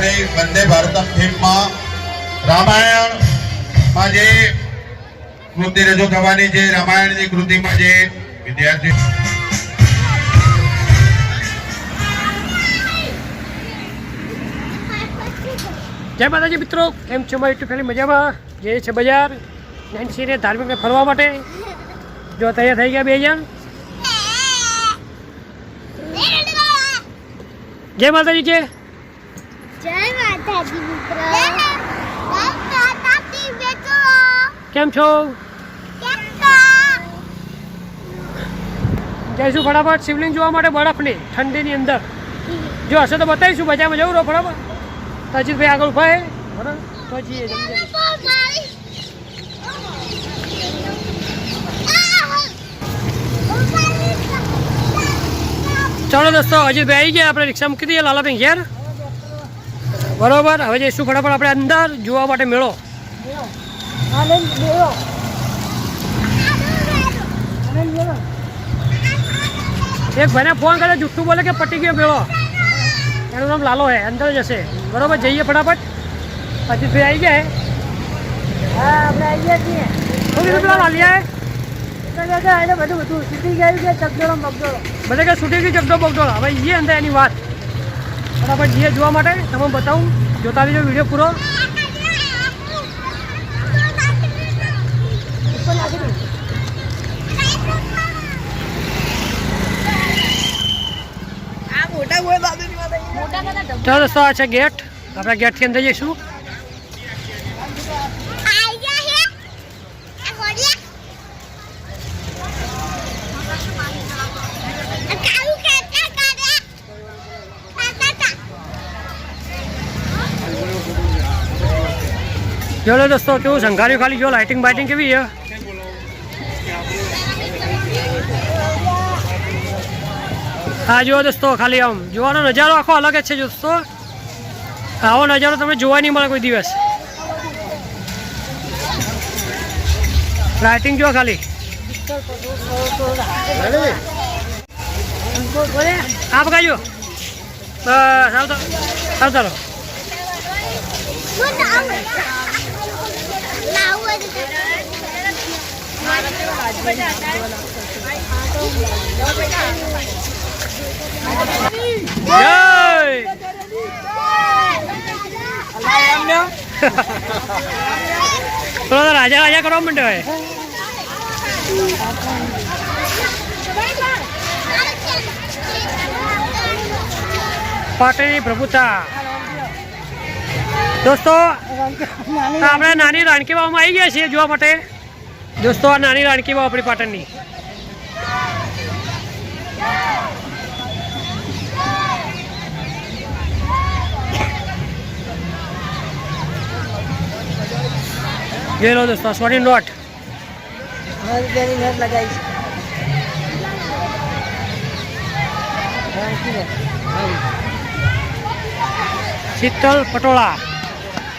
આપણી વંદે ભારતમ થીમમાં રામાયણમાં જે કૃતિ રજૂ થવાની છે, રામાયણની કૃતિમાં જે વિદ્યાર્થી જય માતાજી મિત્રો, કેમ છો? મારી યુટ્યુબ ફેમિલી મજામાં? જે છે બજાર નેન્સીને ધાર્મિકને ફરવા માટે. જો તૈયાર થઈ ગયા બે જણ? જય માતાજી છે. જય માતાજી મિત્રો. કેમ છો? જઈશું ફટાફટ શિવલિંગ જોવા માટે બરફની ઠંડીની અંદર. જો હશે તો બતાવીશું બજારમાં જવું રહો બરાબર તો ભાઈ આગળ ઊભા હે. બરાબર? તો જઈએ. ચાલો દોસ્તો અજીતભાઈ આવી ગયા આપણે રિક્ષા મૂકી દઈએ. લાલાભાઈ ઘેર. બરોબર? હવે જઈશું ફટાફટ આપણે અંદર જોવા માટે મેળો. એક ભાઈને ફોન કરે જુઠ્ઠું બોલે કે પટી ગયો મેળો. એનું નામ લાલો હે અંદર જશે. બરોબર જઈએ ફટાફટ. અજીતભાઈ આવી ગયા હે. હા આપણે આવી ગયા છીએ. શું કીધું પેલા લાલિયા તો કે કે બધું બધું સીધી ગયું ચકડોળો મગડોળો બધા કે છૂટી ગઈ ચકડો બગડો હવે એ અંદર એની વાત. બરાબર જઈએ જોવા માટે. તમે બતાવું. જોતા રહીજો વીડિયો પૂરો. ચાલો દોસ્તો આ છે ગેટ. આપણે ગેટથી અંદર જઈશું. જો લો દોસ્તો, કેવું સંઘાર્યું ખાલી જો લાઇટિંગ બાઇટિંગ કેવી છે? હા, જુઓ દોસ્તો, ખાલી આમ. જોવાનો નજારો આખો અલગ જ છે દોસ્તો. આવો નજારો તમને જોવા નહીં મળે કોઈ દિવસ. લાઇટિંગ જો ખાલી. આ પકાજો બસ આવતો આવતા રહો થોડો તો રાજા રાજા કરવા માંડ્યો હોય પાટણની પ્રભુતા દોસ્તો આપણે નાની રાણકી વાવમાં આવી ગયા છીએ જોવા માટે. દોસ્તો આ નાની રાણકી બાવ આપણી પાટણની. લો દોસ્તો સોની નોટ. શીતલ બેની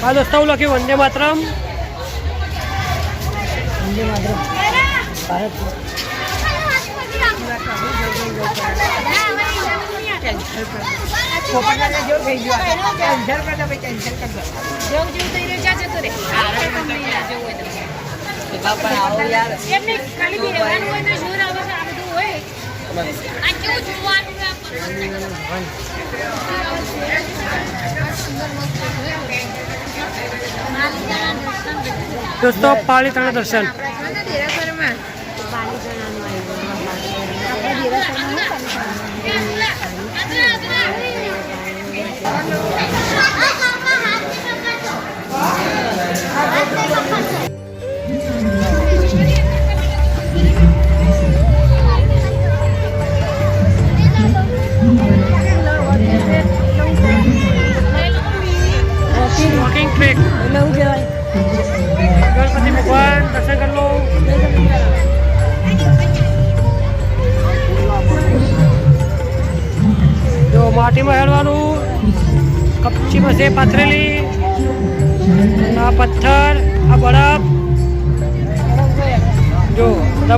હા દોસ્તો હું લખ્યું વંદે માતરમ. વંદે માતરમ. ભારત પોપટલાલને જેવું થઈ ગયું આ. કેન્સલ હોય દો ભાઈ, કેન્સલ કરી દો. એ બાપા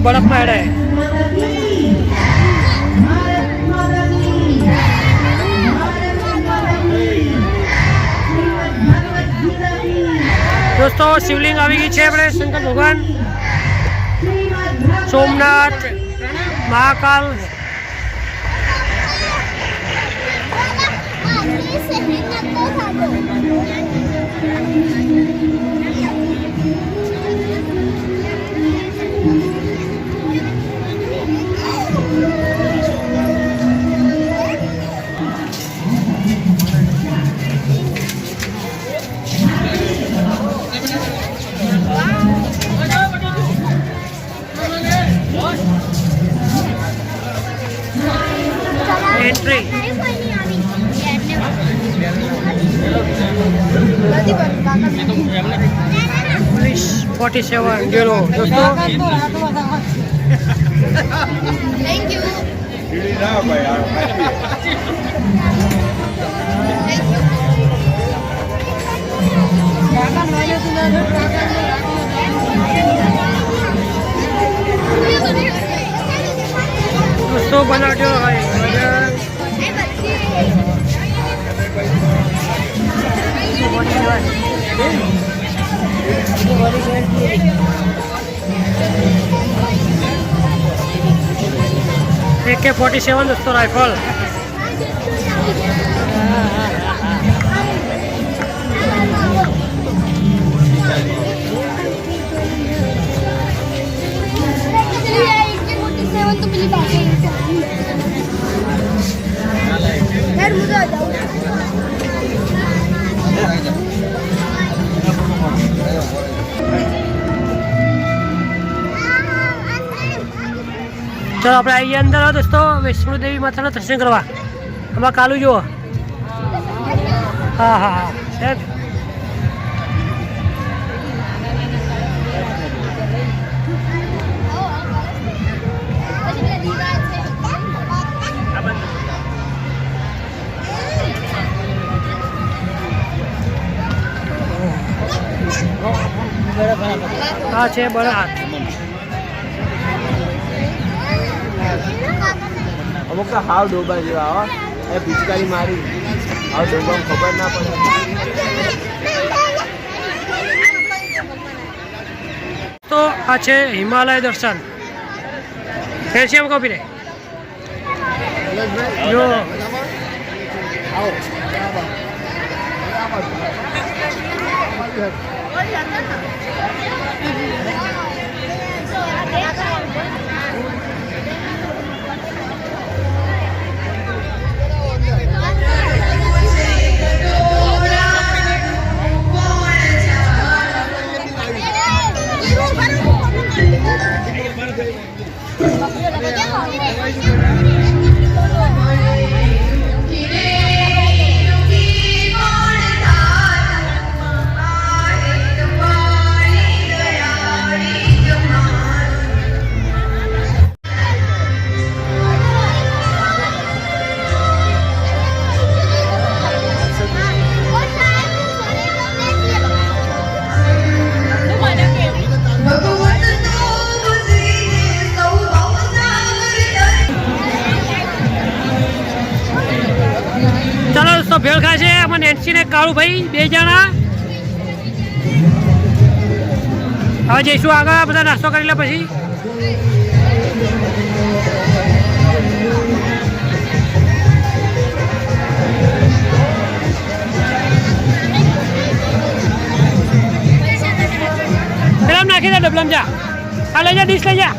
બધા હેડે દોસ્તો શિવલિંગ આવી ગઈ છે આપણે શંકર ભગવાન. Somnath Mahakal. Entry police forty seven ગેલો દોસ્તો. થેન્ક યુ દોસ્તો બનાવજો. ભાઈ એકે ફોર્ટી સેવન દોસ્તો રાઇફલ તો પેલી ચલો, આપણે આવીએ અંદર દોસ્તો વૈષ્ણુદેવી માતાના દર્શન કરવા. આમાં કાલુ જુઓ. હા હા હા. હા, છે બળાત અમુક તો હાવ ડોબા જેવા આવા. એ પિચકારી મારી. હાવ ડોબા ખબર ના પડે. તો આ છે હિમાલય દર્શન. કેલ્શિયમ કોપી રે જો. ચાલો નેન્સી કાળુ ભાઈ, બે જણા. હવે જઈશું આગળ, બધા નાસ્તો કરી લે પછી. નાખી દે, ડબલમ જા. આ લઈ જા, ડીશ લઈ જા.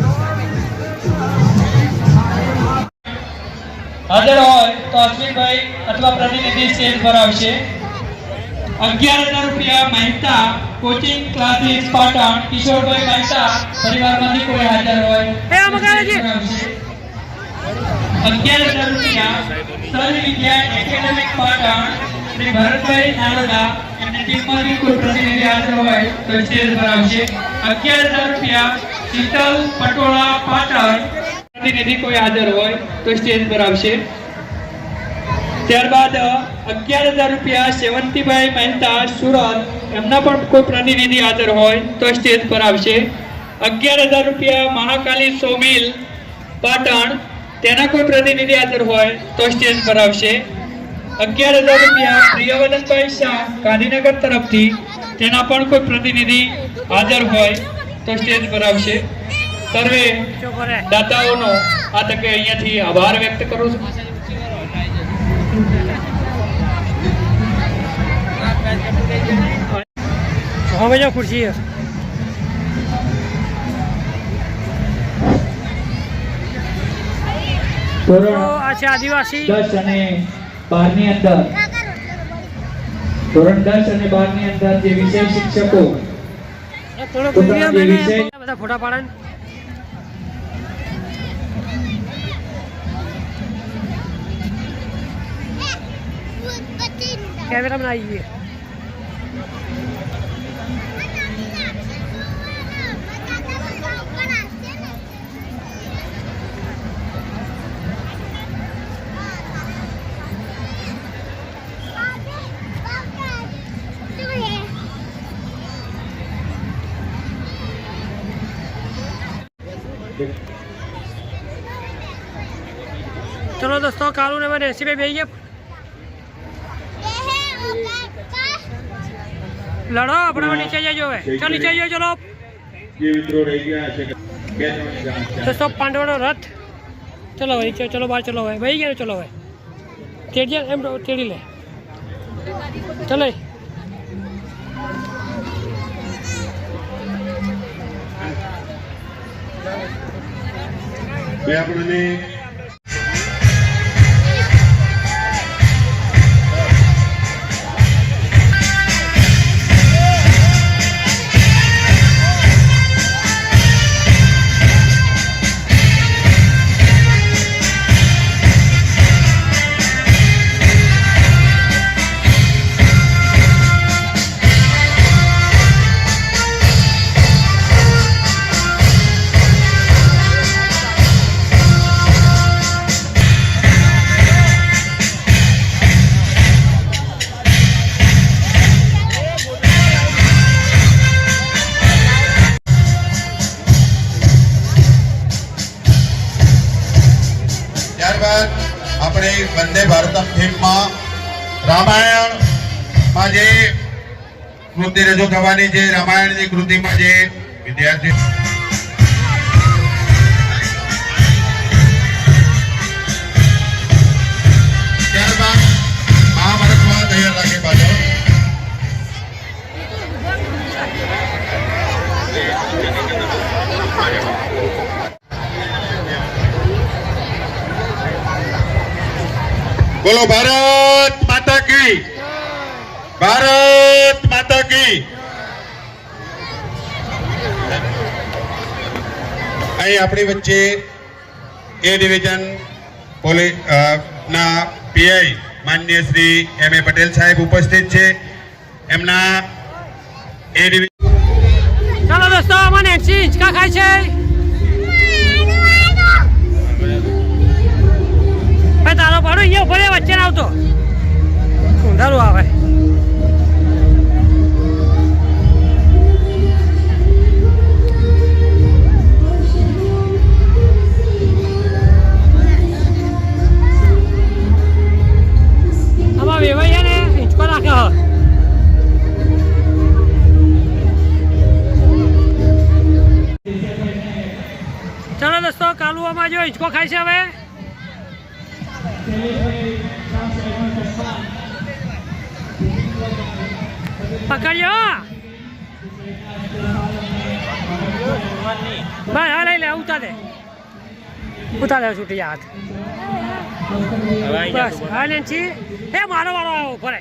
હાજર હોય તો અશ્વિનભાઈ અથવા પ્રતિનિધિ સ્ટેજ પર આવશે. અગિયાર હજાર રૂપિયા મહેતા કોચિંગ ક્લાસીસ પાટણ કિશોરભાઈ મહેતા પરિવારમાંથી કોઈ હાજર હોય. અગિયાર હજાર રૂપિયા સર વિદ્યા એકેડેમિક પાટણ શ્રી ભરતભાઈ નારોડા એમની ટીમમાંથી કોઈ પ્રતિનિધિ હાજર હોય તો સ્ટેજ પર આવશે અગિયાર હજાર રૂપિયા શીતલ પટોળા પાટણ પ્રતિનિધિ કોઈ હાજર હોય તો સ્ટેજ પર આવશે ત્યારબાદ અગિયાર હજાર રૂપિયા સેવંતીભાઈ મહેતા સુરત, એમના પણ કોઈ પ્રતિનિધિ હાજર હોય તો સ્ટેજ પર આવશે. અગિયાર હજાર રૂપિયા મહાકાલી સોમિલ પાટણ, તેના કોઈ પ્રતિનિધિ હાજર હોય તો સ્ટેજ પર આવશે. અગિયાર હજાર રૂપિયા પ્રિયવદનભાઈ શાહ ગાંધીનગર તરફથી, તેના પણ કોઈ પ્રતિનિધિ હાજર હોય તો સ્ટેજ પર આવશે. સર્વે દાતાઓનો આ તકે અહીંયાથી આભાર વ્યક્ત કરું છું. હવે જો ખુરશી છે. તો આ છે આદિવાસી દસ અને બારની અંદર. ધોરણ દસ અને બારની અંદર જે વિષય શિક્ષકો થોડો પોતાના વીડિયો જે મેં. વિષય- બધા ફોટા પાડે કેમેરામાં આવી ગઈ કાલુ ને મને એસી ભાઈ બે લડો આપણે નીચે જજો હવે. ચાલ નીચે જજો ચલો. દોસ્તો પાંડવનો રથ. ચલો ભાઈ ચલો બહાર ચલો ભાઈ ભાઈ ગયા ચલો ભાઈ તેડી એમ તેડી લે. ચલો. બે આપણને રામાયણમાં જે કૃતિ રજૂ થવાની છે રામાયણની કૃતિમાં જે વિદ્યાર્થી ત્યારબાદ મહાભારતમાં બોલો ભારત! ભારત માતા કી. અહીં આપણી વચ્ચે એ ડિવિઝન પોલીસ ના પીઆઈ માન્ય શ્રી એમ એ પટેલ સાહેબ ઉપસ્થિત છે. એમના એ ડિવિઝન ચાલો દોસ્તો મને હિંચકા ખાય છે. તારો પાડો, અહીંયા ઊભો વચ્ચે આવતો. ઊંધારું આવે? ખાય છે હવે? પકડ્યો? ભાઈ હા લઈ લે ઉતાર દે. ઉતાર દે છૂટી હાથ. બસ હા એ મારો વાળો આવ્યો ઉપર.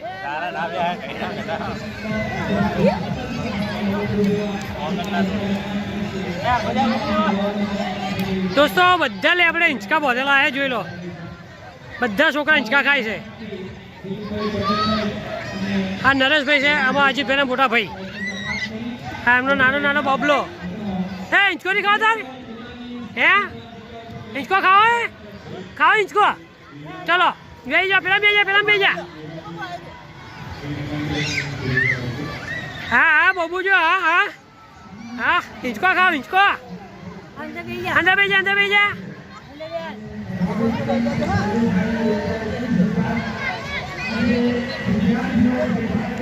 દોસ્તો, બધા લે, આપણે હિંચકા બોધેલા છે જોઈ લો. બધા છોકરા હિંચકા ખાય છે. આ નરેશભાઈ છે, આમાં અજીતભાઈના મોટા ભાઈ આ એમનો નાનો નાનો બબલો. હે હિંચકો નહીં ખાવા તાર? હે? હિંચકો ખાવો હે ખાઓ હિંચકો. ચલો બે જા, પેલા બે જા, પેલા બે જા. હા હા બબુ જો હા હા. હા, હિંચકો ખાવ હિંચકો. અંદર બેજા અંદર બેસી જા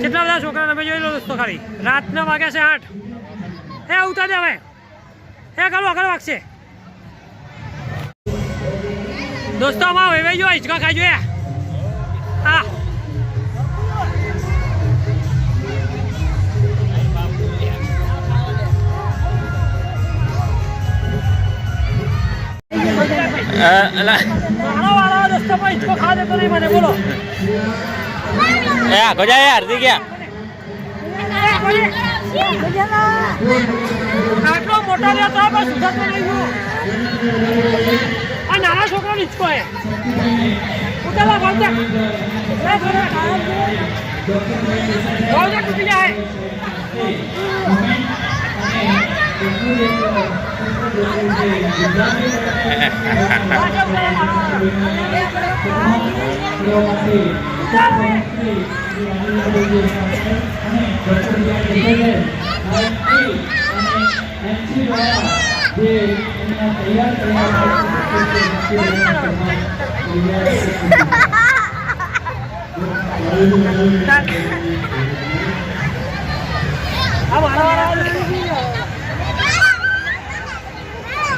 કેટલા બધા છોકરા તમે જોઈ લો દોસ્તો ખાલી. રાતના વાગ્યા છે આઠ. હે ઉતાર દે હવે. હે, કરો, આગળ વાગશે. દોસ્તો, આમાં હવે જો હિંચકા ખાઈ જોઈએ. હા. મારો વાળો દોસ્તો પણ હિંચકો ખાવા દેતો નહીં મને બોલો એ આગો જા હાર્દિક યાર આટલો મોટો લે તો પણ સુધારતો નહીં હું આ નાના છોકરો નીચકો હે ઉતાલા ભાવજા ભાવજા તૂટી જાય આ મારા વાળા એ આગળ તો પડી આગળ પાછું હાથે આગળ કે અને આગળ કેવો પણ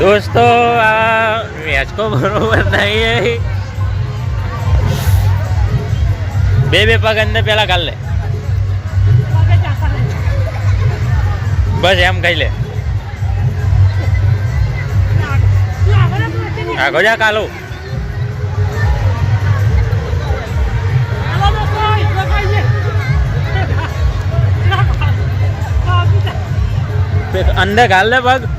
દોસ્તો આ વેચકો બરોબર નહીં બે બે પગ અંદર પેલા કાઢ લે. બસ એમ કહી લે આગો જા કાલું. અંદર કાલ લે પગ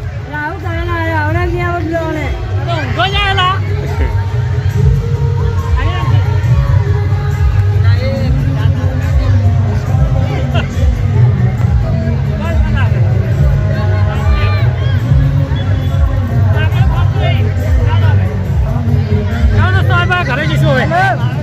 બા ઘરે જઈશું હવે.